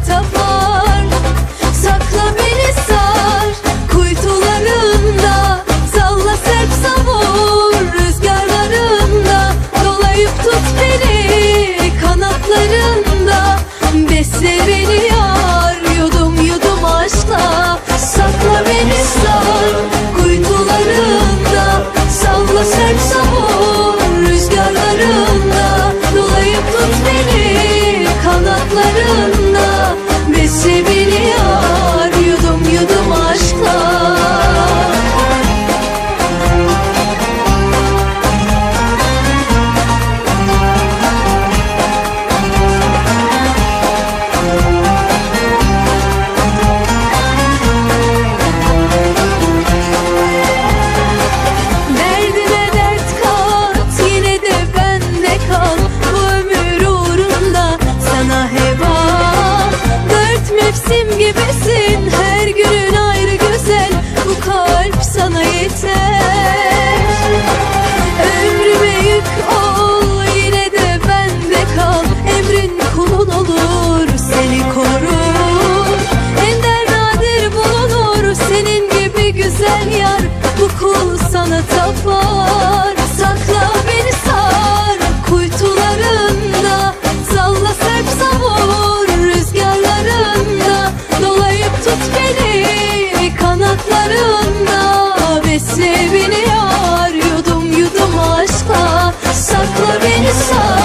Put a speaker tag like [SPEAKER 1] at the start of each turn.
[SPEAKER 1] sana gibisin. Her günün ayrı güzel. Bu kalp sana yeter. Ömrüme yük ol yine de bende kal. Emrin kulun olur seni korur. Ender nadir bulunur senin gibi güzel yar. Bu kul sana tapar. Sakla Beni yar yudum yudum aşkla. Sakla beni sar